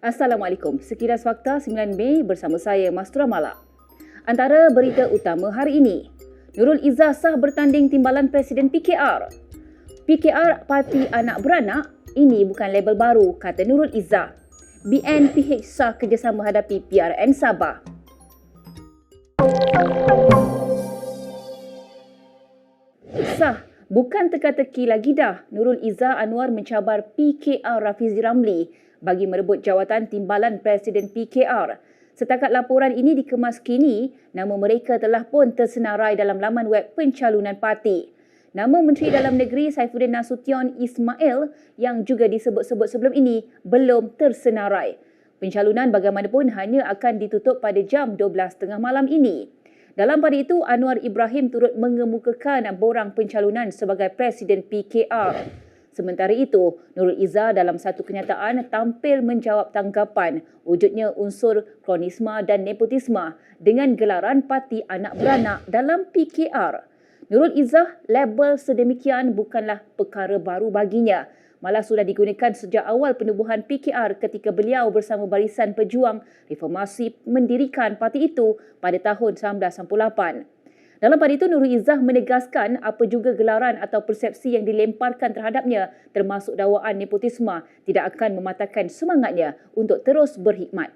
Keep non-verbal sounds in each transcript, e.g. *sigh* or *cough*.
Assalamualaikum. Sekilas fakta 9 Mei bersama saya Mastura Malak. Antara berita utama hari ini, Nurul Izzah sah bertanding timbalan Presiden PKR. PKR Parti Anak Beranak ini bukan label baru, kata Nurul Izzah. BNPH sah kerjasama hadapi PRN Sabah. Sah Bukan teka-teki lagi dah, Nurul Izzah Anwar mencabar PKR Rafizi Ramli bagi merebut jawatan timbalan Presiden PKR. Setakat laporan ini dikemas kini, nama mereka telah pun tersenarai dalam laman web pencalonan parti. Nama Menteri Dalam Negeri Saifuddin Nasution Ismail yang juga disebut-sebut sebelum ini belum tersenarai. Pencalonan bagaimanapun hanya akan ditutup pada jam 12.30 malam ini. Dalam pada itu, Anwar Ibrahim turut mengemukakan borang pencalonan sebagai Presiden PKR. Sementara itu, Nurul Izzah dalam satu kenyataan tampil menjawab tanggapan wujudnya unsur kronisma dan nepotisma dengan gelaran parti anak beranak dalam PKR. Nurul Izzah label sedemikian bukanlah perkara baru baginya malah sudah digunakan sejak awal penubuhan PKR ketika beliau bersama Barisan Pejuang Reformasi mendirikan parti itu pada tahun 1998. Dalam pada itu, Nurul Izzah menegaskan apa juga gelaran atau persepsi yang dilemparkan terhadapnya termasuk dakwaan nepotisme tidak akan mematahkan semangatnya untuk terus berhikmat.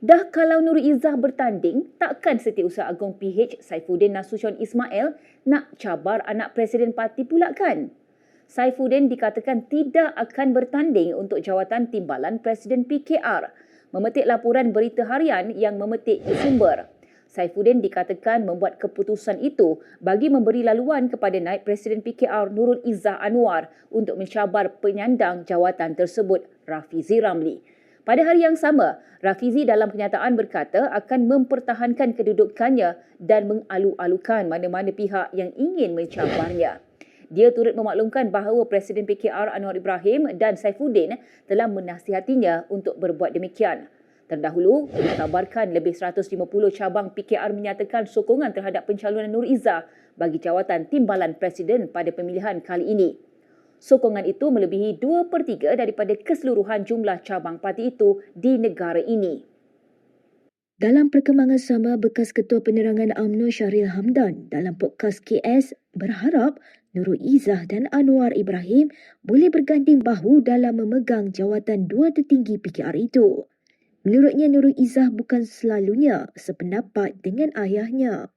Dah kalau Nurul Izzah bertanding, takkan Setiausaha Agung PH Saifuddin Nasution Ismail nak cabar anak Presiden Parti pula kan? Saifuddin dikatakan tidak akan bertanding untuk jawatan timbalan Presiden PKR. Memetik laporan berita harian yang memetik sumber. Saifuddin dikatakan membuat keputusan itu bagi memberi laluan kepada naib Presiden PKR Nurul Izzah Anwar untuk mencabar penyandang jawatan tersebut Rafizi Ramli. Pada hari yang sama, Rafizi dalam kenyataan berkata akan mempertahankan kedudukannya dan mengalu-alukan mana-mana pihak yang ingin mencabarnya. Dia turut memaklumkan bahawa Presiden PKR Anwar Ibrahim dan Saifuddin telah menasihatinya untuk berbuat demikian. Terdahulu, dikabarkan lebih 150 cabang PKR menyatakan sokongan terhadap pencalonan Nur Izzah bagi jawatan timbalan Presiden pada pemilihan kali ini. Sokongan itu melebihi 2 per 3 daripada keseluruhan jumlah cabang parti itu di negara ini. Dalam perkembangan sama, bekas Ketua Penerangan UMNO Syahril Hamdan dalam podcast KS berharap Nurul Izzah dan Anwar Ibrahim boleh berganding bahu dalam memegang jawatan dua tertinggi PKR itu. Menurutnya Nurul Izzah bukan selalunya sependapat dengan ayahnya.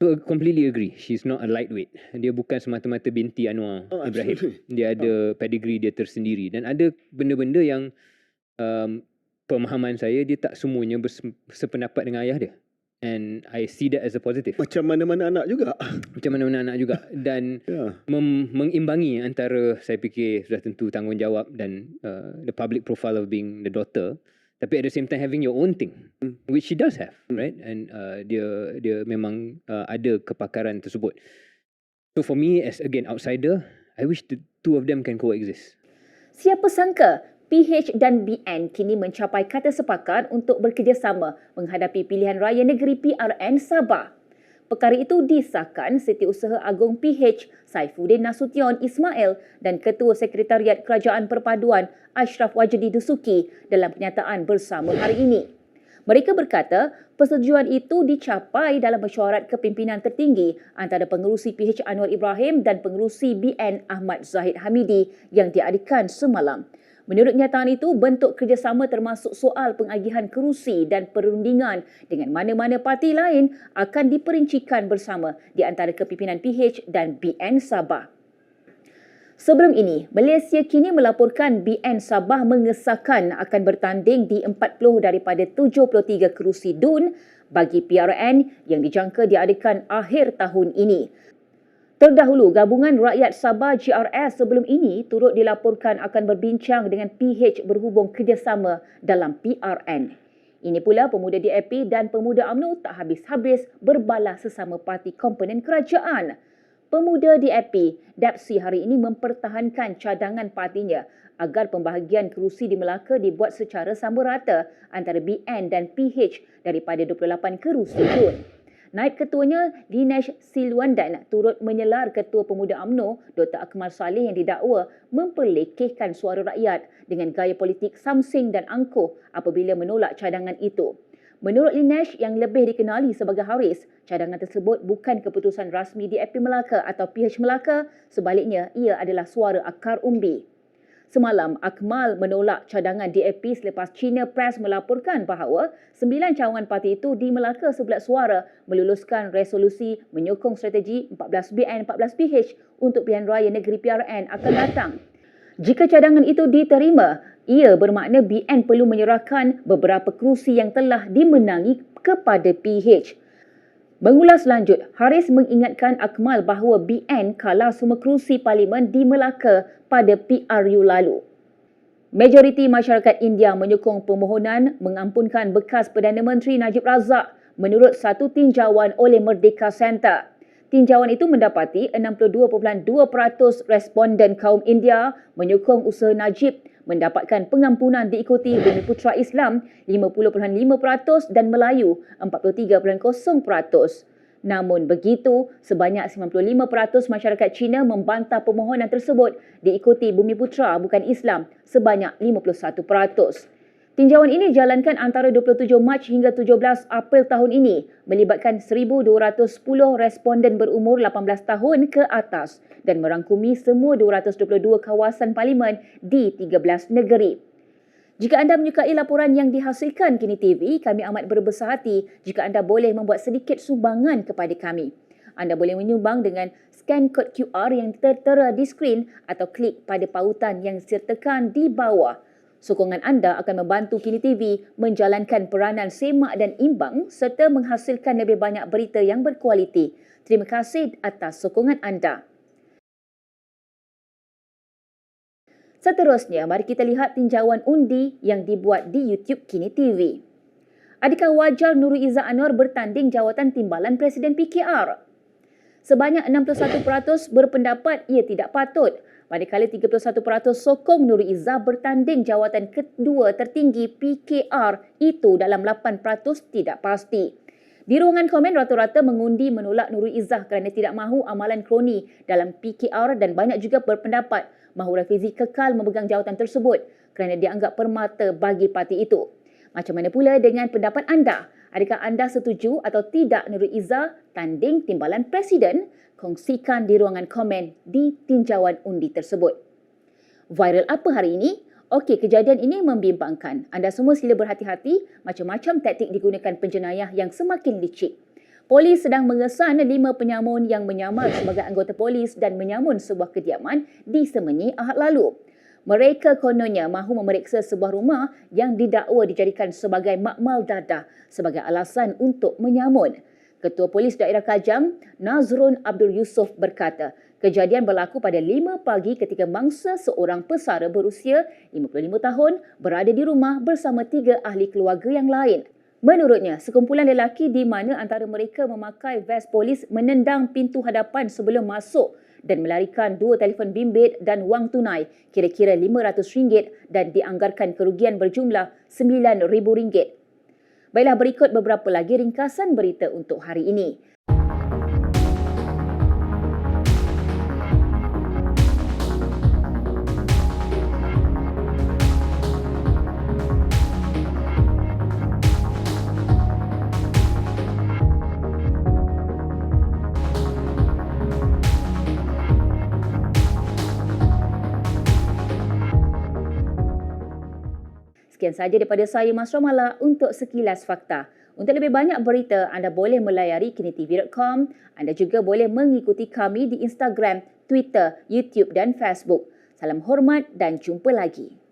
So, completely agree. She's not a lightweight. Dia bukan semata-mata binti Anwar oh, Ibrahim. Absolutely. *laughs* Dia ada oh. pedigree dia tersendiri. Dan ada benda-benda yang um, pemahaman saya, dia tak semuanya bersependapat dengan ayah dia and I see that as a positive. Macam mana-mana anak juga. *laughs* Macam mana-mana anak juga dan *laughs* yeah. mem- mengimbangi antara saya fikir sudah tentu tanggungjawab dan uh, the public profile of being the daughter tapi at the same time having your own thing which she does have right and uh, dia dia memang uh, ada kepakaran tersebut. So for me as again outsider I wish the two of them can coexist. Siapa sangka PH dan BN kini mencapai kata sepakat untuk bekerjasama menghadapi pilihan raya negeri PRN Sabah. Perkara itu disahkan Setiausaha Agung PH Saifuddin Nasution Ismail dan Ketua Sekretariat Kerajaan Perpaduan Ashraf Wajdi Dusuki dalam kenyataan bersama hari ini. Mereka berkata persetujuan itu dicapai dalam mesyuarat kepimpinan tertinggi antara pengerusi PH Anwar Ibrahim dan pengerusi BN Ahmad Zahid Hamidi yang diadakan semalam. Menurut nyataan itu, bentuk kerjasama termasuk soal pengagihan kerusi dan perundingan dengan mana-mana parti lain akan diperincikan bersama di antara kepimpinan PH dan BN Sabah. Sebelum ini, Malaysia kini melaporkan BN Sabah mengesahkan akan bertanding di 40 daripada 73 kerusi DUN bagi PRN yang dijangka diadakan akhir tahun ini. Terdahulu, Gabungan Rakyat Sabah GRS sebelum ini turut dilaporkan akan berbincang dengan PH berhubung kerjasama dalam PRN. Ini pula pemuda DAP dan pemuda UMNO tak habis-habis berbalas sesama parti komponen kerajaan. Pemuda DAP, DAPSI hari ini mempertahankan cadangan partinya agar pembahagian kerusi di Melaka dibuat secara sama rata antara BN dan PH daripada 28 kerusi pun. Naib Ketuanya Dinesh Silwandan turut menyelar Ketua Pemuda UMNO Dr. Akmal Saleh yang didakwa memperlekehkan suara rakyat dengan gaya politik samsing dan angkuh apabila menolak cadangan itu. Menurut Dinesh yang lebih dikenali sebagai Haris, cadangan tersebut bukan keputusan rasmi DAP Melaka atau PH Melaka, sebaliknya ia adalah suara akar umbi. Semalam, Akmal menolak cadangan DAP selepas China Press melaporkan bahawa sembilan cawangan parti itu di Melaka sebelah suara meluluskan resolusi menyokong strategi 14BN 14PH untuk pilihan raya negeri PRN akan datang. Jika cadangan itu diterima, ia bermakna BN perlu menyerahkan beberapa kerusi yang telah dimenangi kepada PH. Mengulas lanjut, Haris mengingatkan Akmal bahawa BN kalah semua kerusi parlimen di Melaka pada PRU lalu. Majoriti masyarakat India menyokong permohonan mengampunkan bekas Perdana Menteri Najib Razak menurut satu tinjauan oleh Merdeka Center. Tinjauan itu mendapati 62.2% responden kaum India menyokong usaha Najib mendapatkan pengampunan diikuti Bumi Putra Islam 50.5% dan Melayu 43.0%. Namun begitu, sebanyak 95% masyarakat Cina membantah permohonan tersebut diikuti Bumi Putra bukan Islam sebanyak 51%. Tinjauan ini dijalankan antara 27 Mac hingga 17 April tahun ini melibatkan 1,210 responden berumur 18 tahun ke atas dan merangkumi semua 222 kawasan parlimen di 13 negeri. Jika anda menyukai laporan yang dihasilkan Kini TV, kami amat berbesar hati jika anda boleh membuat sedikit sumbangan kepada kami. Anda boleh menyumbang dengan scan kod QR yang tertera di skrin atau klik pada pautan yang disertakan di bawah. Sokongan anda akan membantu Kini TV menjalankan peranan semak dan imbang serta menghasilkan lebih banyak berita yang berkualiti. Terima kasih atas sokongan anda. Seterusnya, mari kita lihat tinjauan undi yang dibuat di YouTube Kini TV. Adakah wajar Nurul Izzah Anwar bertanding jawatan timbalan Presiden PKR? Sebanyak 61% berpendapat ia tidak patut manakala 31% sokong Nurul Izzah bertanding jawatan kedua tertinggi PKR itu dalam 8% tidak pasti. Di ruangan komen rata-rata mengundi menolak Nurul Izzah kerana tidak mahu amalan kroni dalam PKR dan banyak juga berpendapat mahu Rafizi kekal memegang jawatan tersebut kerana dianggap permata bagi parti itu. Macam mana pula dengan pendapat anda? Adakah anda setuju atau tidak Nurul Izzah tanding timbalan Presiden? Kongsikan di ruangan komen di tinjauan undi tersebut. Viral apa hari ini? Okey, kejadian ini membimbangkan. Anda semua sila berhati-hati macam-macam taktik digunakan penjenayah yang semakin licik. Polis sedang mengesan lima penyamun yang menyamar sebagai anggota polis dan menyamun sebuah kediaman di Semenyi Ahad lalu. Mereka kononnya mahu memeriksa sebuah rumah yang didakwa dijadikan sebagai makmal dadah sebagai alasan untuk menyamun. Ketua Polis Daerah Kajang, Nazrun Abdul Yusof berkata, kejadian berlaku pada 5 pagi ketika mangsa seorang pesara berusia 55 tahun berada di rumah bersama tiga ahli keluarga yang lain. Menurutnya, sekumpulan lelaki di mana antara mereka memakai vest polis menendang pintu hadapan sebelum masuk dan melarikan dua telefon bimbit dan wang tunai kira-kira RM500 dan dianggarkan kerugian berjumlah RM9,000. Baiklah berikut beberapa lagi ringkasan berita untuk hari ini. Sekian sahaja daripada saya Mas Romala untuk sekilas fakta. Untuk lebih banyak berita, anda boleh melayari kinitv.com. Anda juga boleh mengikuti kami di Instagram, Twitter, YouTube dan Facebook. Salam hormat dan jumpa lagi.